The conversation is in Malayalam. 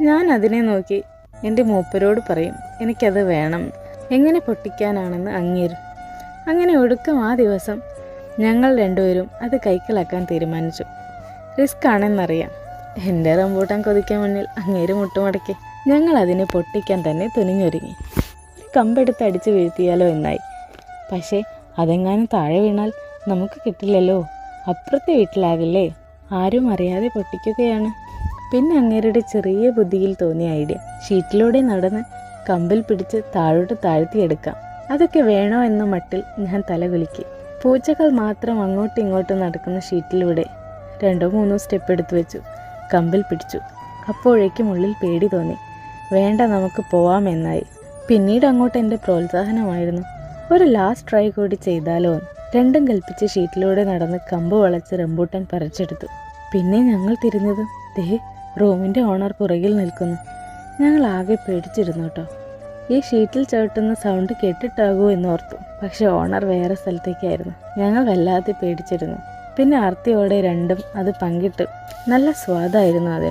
ഞാൻ അതിനെ നോക്കി എന്റെ മൂപ്പരോട് പറയും എനിക്കത് വേണം. എങ്ങനെ പൊട്ടിക്കാനാണെന്ന് അങ്ങേരും. അങ്ങനെ ഒടുക്കം ആ ദിവസം ഞങ്ങൾ രണ്ടുപേരും അത് കൈക്കലാക്കാൻ തീരുമാനിച്ചു. റിസ്ക് ആണെന്നറിയാം. എന്റെ റംബൂട്ടാൻ കൊതിക്കാൻ മുന്നിൽ അങ്ങേര് മുട്ടുമടക്കി. ഞങ്ങൾ അതിനെ പൊട്ടിക്കാൻ തന്നെ തുനിഞ്ഞൊരുങ്ങി. കമ്പെടുത്ത് അടിച്ചു വീഴ്ത്തിയാലോ എന്നായി. പക്ഷേ അതെങ്ങാനും താഴെ വീണാൽ നമുക്ക് കിട്ടില്ലല്ലോ. അപ്പുറത്തെ വീട്ടിലാകില്ലേ? ആരും അറിയാതെ പൊട്ടിക്കുകയാണ്. പിന്നെ അങ്ങേരുടെ ചെറിയ ബുദ്ധിയിൽ തോന്നിയ ഐഡിയ. ഷീറ്റിലൂടെ നടന്ന് കമ്പിൽ പിടിച്ച് താഴോട്ട് താഴ്ത്തിയെടുക്കാം. അതൊക്കെ വേണോ എന്ന മട്ടിൽ ഞാൻ തലകുലുക്കി പൂച്ചകൾ മാത്രം അങ്ങോട്ടും ഇങ്ങോട്ടും നടക്കുന്ന ഷീറ്റിലൂടെ രണ്ടോ മൂന്നോ സ്റ്റെപ്പ് എടുത്തു വെച്ചു. കമ്പിൽ പിടിച്ചു. അപ്പോഴേക്കും ഉള്ളിൽ പേടി തോന്നി. വേണ്ട നമുക്ക് പോവാമെന്നായി പിന്നീട് അങ്ങോട്ട് എന്റെ പ്രോത്സാഹനമായിരുന്നു. ഒരു ലാസ്റ്റ് ട്രൈ കൂടി ചെയ്താലോ രണ്ടും കൽപ്പിച്ച് ഷീറ്റിലൂടെ നടന്ന് കമ്പ് വളച്ച് റംബൂട്ടൻ പറിച്ചെടുത്തു. പിന്നെ ഞങ്ങൾ തിരിഞ്ഞതും ദേ റൂമിന്റെ ഓണർ പുറകിൽ നിൽക്കുന്നു. ഞങ്ങൾ ആകെ പേടിച്ചിരുന്നു കേട്ടോ. ഈ ഷീറ്റിൽ ചവിട്ടുന്ന സൗണ്ട് കേട്ടിട്ടാകൂ എന്നോർത്തു പക്ഷെ ഓണർ വേറെ സ്ഥലത്തേക്കായിരുന്നു. ഞങ്ങൾ വല്ലാതെ പേടിച്ചിരുന്നു. പിന്നെ ആർത്തിയോടെ രണ്ടും അത് പങ്കിട്ട് നല്ല സ്വാദായിരുന്നു അതിന്.